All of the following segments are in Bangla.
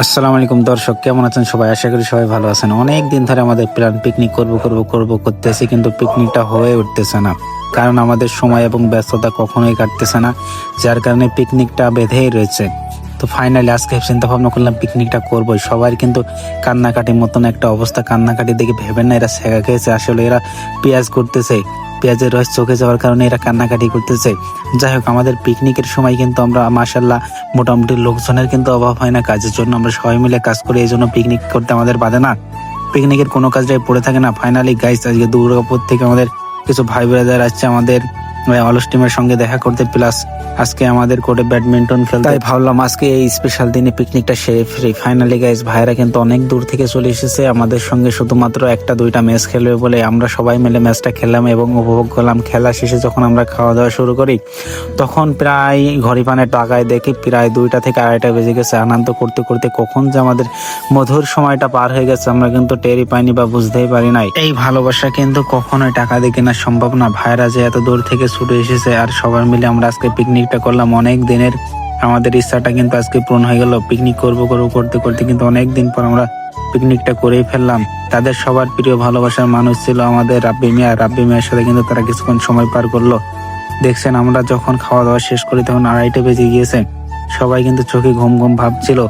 আসসালামু আলাইকুম দর্শক, কেমন আছেন সবাই? আশা করি সবাই ভালো আছেন। অনেক দিন ধরে আমাদের প্ল্যান পিকনিক করব করব করব করতেছি, কিন্তু পিকনিকটা হয়ে উঠতেছে না। কারণ আমাদের সময় এবং ব্যস্ততা কখনোই কাটতেছে না, যার কারণে পিকনিকটা বেঁধেই রয়েছে। তো ফাইনালি আজকে চিন্তা ভাবনা করলাম পিকনিকটা করব সবার কিন্তু কান্নাকাটির মতন একটা অবস্থা। কান্নাকাটি দেখে ভেবেন না এরা সেগা খেয়েছে। আসলে এরা পেঁয়াজ করতেছে। পেঁয়াজের রস চোখে যাওয়ার কারণে এরা কান্নাকাটি করতেছে। যাই হোক, আমাদের পিকনিকের সময় কিন্তু আমরা মাসাল্লাহ মোটামুটি লোকজনের কিন্তু অভাব হয় না কাজের জন্য। আমরা সবাই মিলে কাজ করি এই জন্য পিকনিক করতে আমাদের বাধে না। পিকনিকের কোনো কাজটাই পড়ে থাকে না। ফাইনালি গাইস আজকে দুর্গাপুর থেকে আমাদের কিছু ভাই ব্রাদার আসছে আমাদের অলস টিমের সঙ্গে দেখা করতে প্লাস আজকে আমাদের কোর্টে ব্যাডমিন্টন খেলতে। তাই ভাবলাম আজকে এই স্পেশাল দিনে পিকনিকটা সেরে ফ্রি। ফাইনালি গাইস ভাইরা কিন্তু অনেক দূর থেকে চলে এসেছে। আমাদের সঙ্গে শুধুমাত্র একটা দুইটা ম্যাচ খেলবে বলে আমরা সবাই মিলে ম্যাচটা খেললাম এবং উপভোগ করলাম। খেলা শেষে যখন আমরা খাওয়া দাওয়া শুরু করি, তখন প্রায় ঘড়ি পানের টাকায় দেখি প্রায় দুইটা থেকে আড়াইটা বেজে গেছে। আনন্দ করতে করতে কখন যে আমাদের মধুর সময়টা পার হয়ে গেছে, আমরা কিন্তু টেরি পাইনি বা বুঝতেই পারি নাই। এই ভালোবাসা কিন্তু কখনোই টাকা দিয়ে কেনা সম্ভব না। ভাইরা যে এত দূর থেকে ছুটে এসেছে আর সবাই মিলে আমরা আজকে পিকনিকটা করলাম। অনেক দিনের আমাদের ইচ্ছাটা কিন্তু আজকে পূরণ হয়ে গেল। পিকনিক করব করব, করতে করতে কিন্তু অনেক দিন পর আমরা পিকনিকটা করেই ফেললাম। তাদের সবার প্রিয় ভালোবাসার মানুষ ছিল আমাদের রাব্বি মিয়া। রাব্বি মিয়ার সাথে কিন্তু তারা কিছুক্ষণ সময় পার করল। দেখছেন, আমরা যখন খাওয়া দাওয়া শেষ করি তখন আড়াইটা বেজে গিয়েছে। সবাই কিন্তু চোখে ঘুম ঘুম ভাবছিল।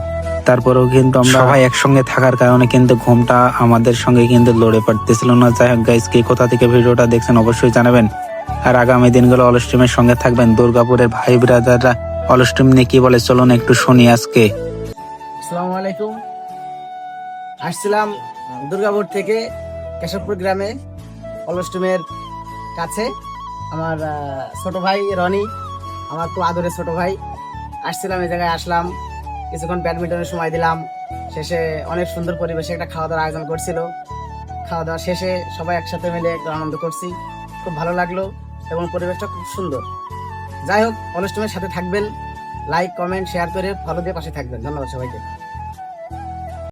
তারপরেও কিন্তু আমরা সবাই একসঙ্গে থাকার কারণে কিন্তু ঘুমটা আমাদের সঙ্গে কিন্তু লড়ে পারতেছিল না। যাই হোক গাইস কে কোথা থেকে ভিডিওটা দেখছেন অবশ্যই জানাবেন। আর আগামী দিনগুলো অলস্ট্রিমের সঙ্গে থাকবেন দুর্গাপুরের ভাই ব্রাদাররা। অলস্ট্রিম নিয়ে কি বলে, চলুন একটু শুনি আজকে। আসসালামু আলাইকুম। আসছিলাম দুর্গাপুর থেকে কেশবপুর গ্রামে অলস্টুমের কাছে। আমার ছোট ভাই রনি, আমার খুব আদরের ছোট ভাই। আসছিলাম এই জায়গায়, আসলাম। কিছুক্ষণ ব্যাডমিন্টনের সময় দিলাম। শেষে অনেক সুন্দর পরিবেশে একটা খাওয়া দাওয়ার আয়োজন করছিল। খাওয়া দাওয়া শেষে সবাই একসাথে মিলে একটু আনন্দ করছি। খুব ভালো লাগল। এবং পরিবেশটা খুব সুন্দর। যাই হোক অনুষ্ঠানের সাথে থাকবেন। লাইক কমেন্ট শেয়ার করে ফলো দিয়ে পাশে থাকবেন। ধন্যবাদ সবাইকে।